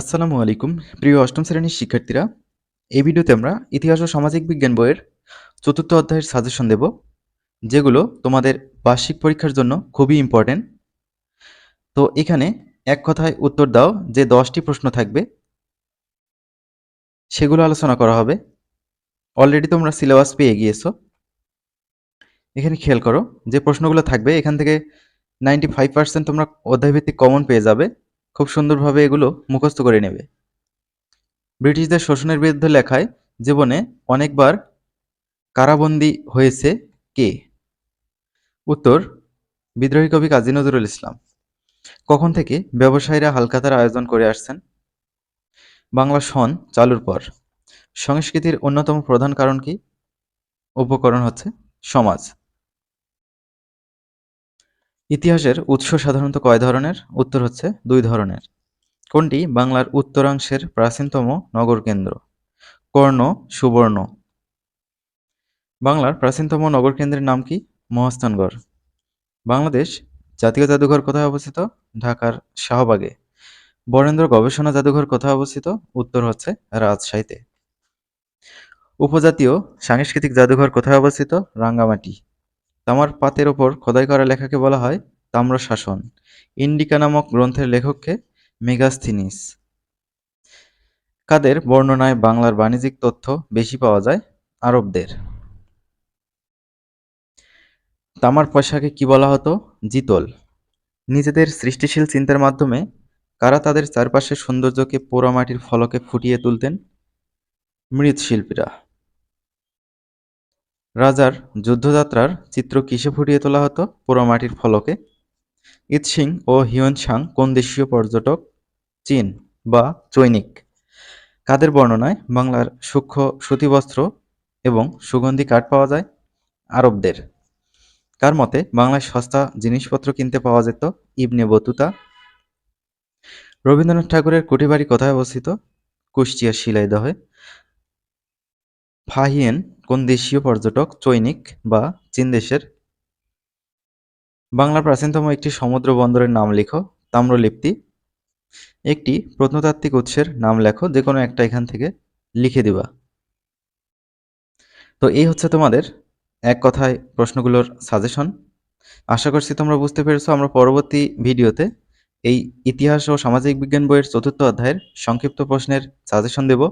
আসসালামু আলাইকুম। প্রিয় অষ্টম শ্রেণির শিক্ষার্থীরা, এই ভিডিওতে আমরা ইতিহাস ও সামাজিক বিজ্ঞান বইয়ের চতুর্থ অধ্যায়ের সাজেশন দেব, যেগুলো তোমাদের বার্ষিক পরীক্ষার জন্য খুবই ইম্পর্টেন্ট তো এখানে এক কথায় উত্তর দাও যে দশটি প্রশ্ন থাকবে। সেগুলো আলোচনা করা হবে। অলরেডি তোমরা সিলেবাস পেয়ে গিয়েছো। এখানে খেয়াল করো যে প্রশ্নগুলো থাকবে, এখান থেকে নাইনটি ফাইভ পার্সেন্ট তোমরা অধ্যায়ভিত্তিক কমন পেয়ে যাবে। খুব সুন্দরভাবে এগুলো মুখস্থ করে নেবে। ব্রিটিশদের শোষণের বিরুদ্ধে লেখায়, জীবনে অনেকবার কারাবন্দী হয়েছে কে? উত্তর, বিদ্রোহী কবি কাজী নজরুল ইসলাম। কখন থেকে ব্যবসায়ীরা হালখাতার আয়োজন করে আসছেন? বাংলা সন চালুর পর। সংস্কৃতির অন্যতম প্রধান কারণ কি? উপকরণ হচ্ছে সমাজ। ইতিহাসের উৎস সাধারণত কয় ধরনের? উত্তর হচ্ছে দুই ধরনের। কোনটি বাংলার উত্তরাংশের প্রাচীনতম নগর কেন্দ্র? কর্ণ, সুবর্ণ। বাংলার প্রাচীনতম নগর কেন্দ্রের নাম কি? মহাস্থানগড়। বাংলাদেশ জাতীয় জাদুঘর কোথায় অবস্থিত? ঢাকার শাহবাগে। বরেন্দ্র গবেষণা জাদুঘর কোথায় অবস্থিত? উত্তর হচ্ছে রাজশাহীতে। উপজাতীয় সাংস্কৃতিক জাদুঘর কোথায় অবস্থিত? রাঙ্গামাটি। তামার পাতের ওপর খোদাই করা লেখাকে বলা হয় তাম্র শাসন ইন্ডিকা নামক গ্রন্থের লেখককে মেগাস্থিনিস। কাদের বর্ণনায় বাংলার বাণিজ্যিক তথ্য বেশি পাওয়া যায়? আরবদের। তামার পয়সাকে কি বলা হতো? জিতল। নিজেদের সৃষ্টিশীল চিন্তার মাধ্যমে কারা তাদের চারপাশের সৌন্দর্যকে পোড়ামাটির ফলকে ফুটিয়ে তুলতেন? মৃৎশিল্পীরা। রাজার যুদ্ধযাত্রার চিত্র কিসে ফুটিয়ে তোলা হতো? পোড়ামাটির ফলকে। ইৎসিং ও হিউয়েনসাং কোন দেশীয় পর্যটক? চীন বা চৈনিক। কাদের বর্ণনায় বাংলার সূক্ষ্ম সুতিবস্ত্র এবং সুগন্ধি কাঠ পাওয়া যায়? আরবদের। কার মতে বাংলায় সস্তা জিনিসপত্র কিনতে পাওয়া যেত? Ibn Battuta. রবীন্দ্রনাথ ঠাকুরের কুটিবাড়ি কোথায় অবস্থিত? কুষ্টিয়া শিলাইদহে। ফাহিয়েন কোন দেশীয় পর্যটক, চৈনিক বা চীন দেশের? বাংলার প্রাচীনতম একটি সমুদ্র বন্দরের নাম লিখো, তাম্রলিপ্তি। একটি প্রত্নতাত্ত্বিক উৎসের নাম লেখো যে কোনো একটা এখান থেকে লিখে দিবা। তো এই হচ্ছে তোমাদের এক কথায় প্রশ্নগুলোর সাজেশন আশা করছি তোমরা বুঝতে পেরেছ, আমরা পরবর্তী ভিডিওতে এই ইতিহাস ও সামাজিক বিজ্ঞান বইয়ের চতুর্থ অধ্যায়ের সংক্ষিপ্ত প্রশ্নের সাজেশন দেব।